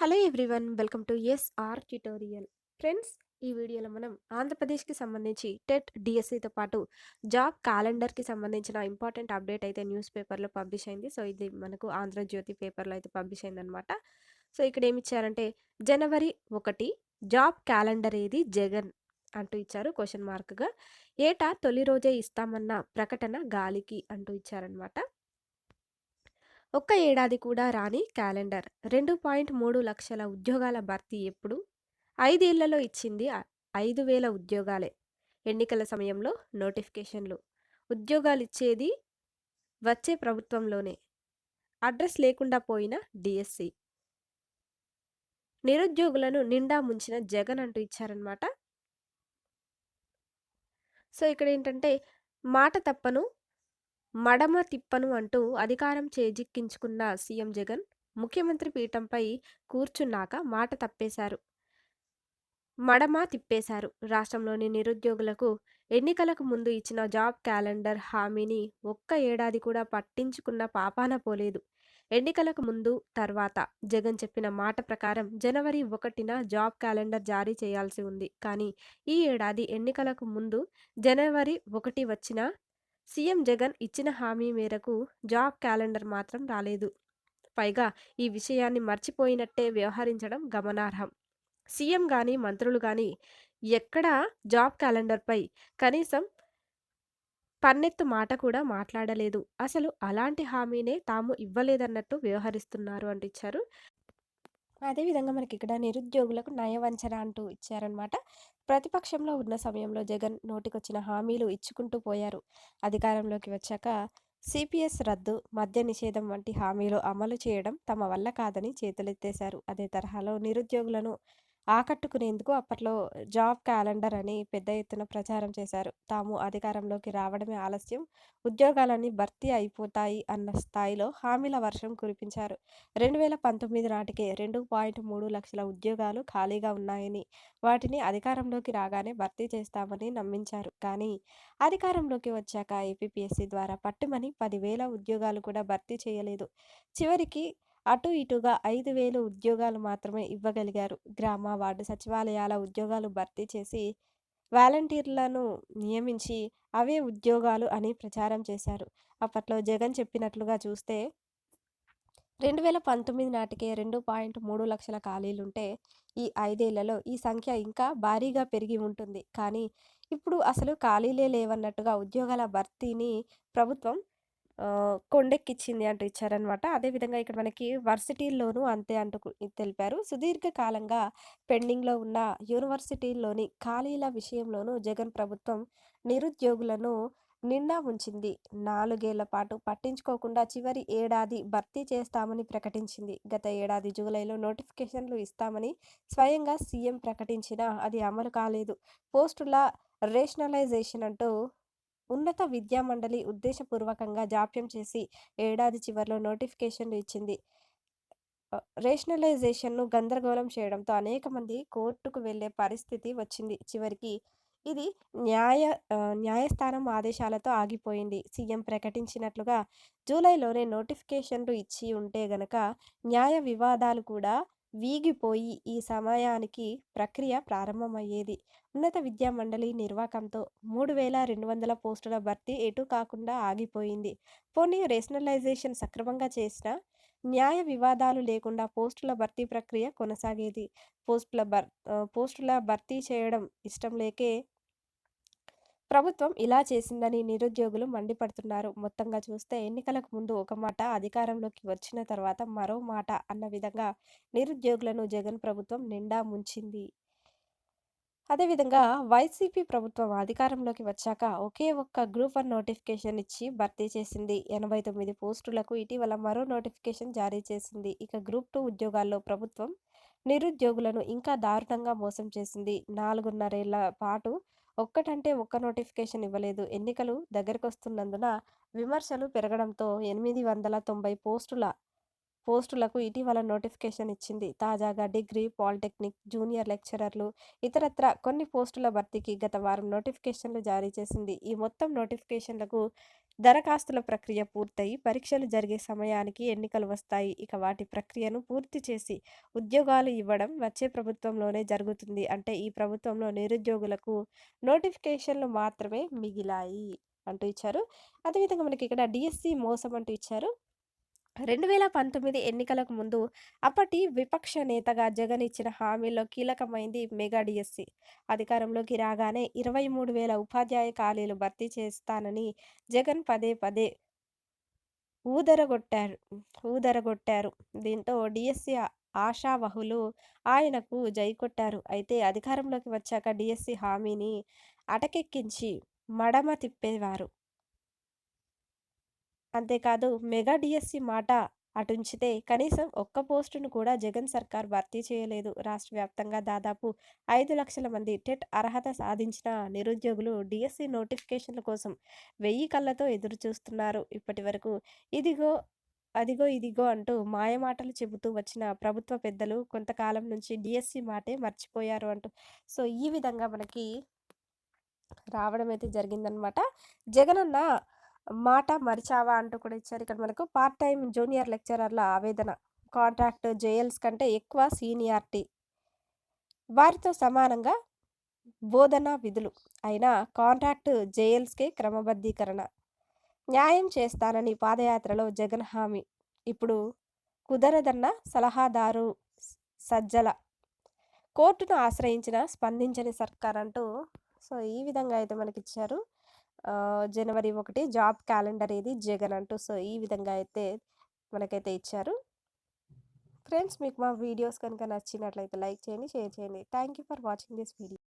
Hello everyone welcome to SR tutorial. Friends ఈ వీడియోలో మనం ఆంధ్రప్రదేశ్కి సంబంధించి టెట్ డిఎస్సితో పాటు జాబ్ క్యాలెండర్కి సంబంధించిన ఇంపార్టెంట్ అప్డేట్ అయితే న్యూస్ పేపర్లో పబ్లిష్ అయింది. సో ఇది మనకు ఆంధ్రజ్యోతి పేపర్లో అయితే పబ్లిష్ అయిందనమాట సో ఇక్కడ ఏమి ఇచ్చారంటే జనవరి ఒకటి జాబ్ క్యాలెండర్ ఏది జగన్ అంటూ ఇచ్చారు క్వశ్చన్ మార్క్గా. ఏటా తొలి రోజే ఇస్తామన్న ప్రకటన గాలికి అంటూ ఇచ్చారనమాట ఒక్క ఏడాది కూడా రాని క్యాలెండర్. రెండు పాయింట్ మూడు లక్షల ఉద్యోగాల భర్తీ ఎప్పుడు? ఐదేళ్ళలో ఇచ్చింది ఐదు వేల ఉద్యోగాలే. ఎన్నికల సమయంలో నోటిఫికేషన్లు. ఉద్యోగాలు ఇచ్చేది వచ్చే ప్రభుత్వంలోనే. అడ్రస్ లేకుండా పోయిన డిఎస్సి. నిరుద్యోగులను నిండా ముంచిన జగన్ అంటూ ఇచ్చారనమాట సో ఇక్కడ ఏంటంటే మాట తప్పను మడమ తిప్పను అంటూ అధికారం చేజిక్కించుకున్న సీఎం జగన్ ముఖ్యమంత్రి పీఠంపై కూర్చున్నాక మాట తప్పేశారు. మడమ తిప్పేశారు. రాష్ట్రంలోని నిరుద్యోగులకు ఎన్నికలకు ముందు ఇచ్చిన జాబ్ క్యాలెండర్ హామీని ఒక్క ఏడాది కూడా పట్టించుకున్న పాపాన పోలేదు. ఎన్నికలకు ముందు తర్వాత జగన్ చెప్పిన మాట ప్రకారం జనవరి ఒకటిన జాబ్ క్యాలెండర్ జారీ చేయాల్సి ఉంది. కానీ ఈ ఏడాది ఎన్నికలకు ముందు జనవరి ఒకటి వచ్చినా సీఎం జగన్ ఇచ్చిన హామీ మేరకు జాబ్ క్యాలెండర్ మాత్రం రాలేదు. పైగా ఈ విషయాన్ని మర్చిపోయినట్టే వ్యవహరించడం గమనార్హం. సీఎం కానీ మంత్రులు కానీ ఎక్కడా జాబ్ క్యాలెండర్పై కనీసం పన్నెత్తు మాట కూడా మాట్లాడలేదు. అసలు అలాంటి హామీనే తాము ఇవ్వలేదన్నట్టు వ్యవహరిస్తున్నారు అంటిచ్చారు అదేవిధంగా మనకి ఇక్కడ నిరుద్యోగులకు నయవంచన అంటూ ఇచ్చారనమాట. ప్రతిపక్షంలో ఉన్న సమయంలో జగన్ నోటికొచ్చిన హామీలు ఇచ్చుకుంటూ పోయారు. అధికారంలోకి వచ్చాక సిపిఎస్ రద్దు మద్య నిషేధం వంటి హామీలు అమలు చేయడం తమ వల్ల కాదని చేతులెత్తేశారు. అదే తరహాలో నిరుద్యోగులను ఆకట్టుకునేందుకు అప్పట్లో జాబ్ క్యాలెండర్ అని పెద్ద ఎత్తున ప్రచారం చేశారు. తాము అధికారంలోకి రావడమే ఆలస్యం. ఉద్యోగాలన్నీ భర్తీ అయిపోతాయి అన్న స్థాయిలో హామీల వర్షం కురిపించారు. రెండు వేల పంతొమ్మిది నాటికే రెండు పాయింట్ మూడు లక్షల ఉద్యోగాలు ఖాళీగా ఉన్నాయని వాటిని అధికారంలోకి రాగానే భర్తీ చేస్తామని నమ్మించారు. కానీ అధికారంలోకి వచ్చాక ఏపీపీఎస్సీ ద్వారా పట్టుమని పదివేల ఉద్యోగాలు కూడా భర్తీ చేయలేదు. చివరికి అటు ఇటుగా ఐదు వేలు ఉద్యోగాలు మాత్రమే ఇవ్వగలిగారు. గ్రామ వార్డు సచివాలయాల ఉద్యోగాలు భర్తీ చేసి వాలంటీర్లను నియమించి అవే ఉద్యోగాలు అని ప్రచారం చేశారు. అప్పట్లో జగన్ చెప్పినట్లుగా చూస్తే రెండు వేల పంతొమ్మిది నాటికే రెండు పాయింట్ మూడు లక్షల ఖాళీలుంటే ఈ ఐదేళ్ళలో ఈ సంఖ్య ఇంకా భారీగా పెరిగి ఉంటుంది. కానీ ఇప్పుడు అసలు ఖాళీలే లేవన్నట్టుగా ఉద్యోగాల భర్తీని ప్రభుత్వం కొండెక్కిచ్చింది అంటూ ఇచ్చారనమాట. అదేవిధంగా ఇక్కడ మనకి వర్సిటీల్లోనూ అంతే అంటూ తెలిపారు. సుదీర్ఘకాలంగా పెండింగ్లో ఉన్న యూనివర్సిటీల్లోని ఖాళీల విషయంలోనూ జగన్ ప్రభుత్వం నిరుద్యోగులను నిండా ఉంచింది. నాలుగేళ్ళ పాటు పట్టించుకోకుండా చివరి ఏడాది భర్తీ చేస్తామని ప్రకటించింది. గత ఏడాది జూలైలో నోటిఫికేషన్లు ఇస్తామని స్వయంగా సీఎం ప్రకటించినా అది అమలు కాలేదు. పోస్టుల రేషనలైజేషన్ అంటూ ఉన్నత విద్యా మండలి ఉద్దేశపూర్వకంగా జాప్యం చేసి ఏడాది చివరిలో నోటిఫికేషన్లు ఇచ్చింది. రేషనలైజేషన్ను గందరగోళం చేయడంతో అనేక మంది కోర్టుకు వెళ్ళే పరిస్థితి వచ్చింది. చివరికి ఇది న్యాయ న్యాయస్థానం ఆదేశాలతో ఆగిపోయింది. సీఎం ప్రకటించినట్లుగా జూలైలోనే నోటిఫికేషన్లు ఇచ్చి ఉంటే గనక న్యాయ వివాదాలు కూడా వీగిపోయి ఈ సమయానికి ప్రక్రియ ప్రారంభమయ్యేది. ఉన్నత విద్యా మండలి నిర్వాకంతో మూడు వేల రెండు వందల పోస్టుల భర్తీ ఎటు కాకుండా ఆగిపోయింది. పోనీ రేషనలైజేషన్ సక్రమంగా చేసిన న్యాయ వివాదాలు లేకుండా పోస్టుల భర్తీ ప్రక్రియ కొనసాగేది. పోస్టుల భర్ పోస్టుల భర్తీ చేయడం ఇష్టం లేకే ప్రభుత్వం ఇలా చేసిందని నిరుద్యోగులు మండిపడుతున్నారు. మొత్తంగా చూస్తే ఎన్నికలకు ముందు ఒక మాట అధికారంలోకి వచ్చిన తర్వాత మరో మాట అన్న విధంగా నిరుద్యోగులను జగన్ ప్రభుత్వం నిండా ముంచింది. అదేవిధంగా వైసీపీ ప్రభుత్వం అధికారంలోకి వచ్చాక ఒకే ఒక్క గ్రూప్ వన్ నోటిఫికేషన్ ఇచ్చి భర్తీ చేసింది. ఎనభై తొమ్మిది పోస్టులకు ఇటీవల మరో నోటిఫికేషన్ జారీ చేసింది. ఇక గ్రూప్ టూ ఉద్యోగాల్లో ప్రభుత్వం నిరుద్యోగులను ఇంకా దారుణంగా మోసం చేసింది. నాలుగున్నరేళ్ళ పాటు ఒక్కటంటే ఒక్క నోటిఫికేషన్ ఇవ్వలేదు. ఎన్నికలు దగ్గరకు వస్తున్నందున విమర్శలు పెరగడంతో ఎనిమిది వందల తొంభై పోస్టుల పోస్టులకు ఇటీవల నోటిఫికేషన్ ఇచ్చింది. తాజాగా డిగ్రీ, పాలిటెక్నిక్, జూనియర్ లెక్చరర్లు, ఇతరత్ర కొన్ని పోస్టుల భర్తీకి గత వారం నోటిఫికేషన్లు జారీ చేసింది. ఈ మొత్తం నోటిఫికేషన్లకు దరఖాస్తుల ప్రక్రియ పూర్తయి, పరీక్షలు జరిగే సమయానికి ఎన్నికలు వస్తాయి. ఇక వాటి ప్రక్రియను పూర్తి చేసి ఉద్యోగాలు ఇవ్వడం వచ్చే ప్రభుత్వంలోనే జరుగుతుంది. అంటే ఈ ప్రభుత్వంలో నిరుద్యోగులకు నోటిఫికేషన్లు మాత్రమే మిగిలాయి అంటూ ఇచ్చారు. అదేవిధంగా మనకి ఇక్కడ డిఎస్సి మోసం అంటూ ఇచ్చారు. రెండు వేల పంతొమ్మిది ఎన్నికలకు ముందు అప్పటి విపక్ష నేతగా జగన్ ఇచ్చిన హామీల్లో కీలకమైంది మెగా డిఎస్సి. అధికారంలోకి రాగానే ఇరవై మూడు వేల ఉపాధ్యాయ ఖాళీలు భర్తీ చేస్తానని జగన్ పదే పదే ఊదరగొట్టారు ఊదరగొట్టారు. దీంతో డిఎస్సి ఆశావహులు ఆయనకు జైకొట్టారు. అయితే అధికారంలోకి వచ్చాక డిఎస్సి హామీని అటకెక్కించి మడమ తిప్పేవారు. అంతేకాదు మెగా డిఎస్సి మాట అటుంచితే కనీసం ఒక్క పోస్టును కూడా జగన్ సర్కార్ భర్తీ చేయలేదు. రాష్ట్ర వ్యాప్తంగా దాదాపు ఐదు లక్షల మంది టెట్ అర్హత సాధించిన నిరుద్యోగులు డిఎస్సి నోటిఫికేషన్ల కోసం వెయ్యి కళ్ళతో ఎదురుచూస్తున్నారు. ఇప్పటి వరకు ఇదిగో అదిగో ఇదిగో అంటూ మాయమాటలు చెబుతూ వచ్చిన ప్రభుత్వ పెద్దలు కొంతకాలం నుంచి డిఎస్సి మాటే మర్చిపోయారు అంటూ సో ఈ విధంగా మనకి రావడం అయితే జరిగిందనమాట. జగనన్న మాట మరిచావా అంటూ కూడా ఇచ్చారు. ఇక్కడ మనకు పార్ట్ టైం జూనియర్ లెక్చరర్ల ఆవేదన. కాంట్రాక్ట్ జేఎల్స్ కంటే ఎక్కువ సీనియారిటీ. వారితో సమానంగా బోధన విధులు. అయినా కాంట్రాక్ట్ జేఎల్స్‌కే క్రమబద్ధీకరణ. న్యాయం చేస్తానని పాదయాత్రలో జగన్ హామీ. ఇప్పుడు కుదరదన్న సలహాదారు సజ్జల. కోర్టును ఆశ్రయించిన స్పందించని సర్కార్ అంటూ సో ఈ విధంగా అయితే మనకి ఇచ్చారు జనవరి ఒకటి జాబ్ క్యాలెండర్ ఇది జగన్ అంటూ సో ఈ విధంగా అయితే మనకైతే ఇచ్చారు. ఫ్రెండ్స్ మీకు మా వీడియోస్ కనుక నచ్చినట్లయితే లైక్ చేయండి, షేర్ చేయండి. Thank you for watching this video.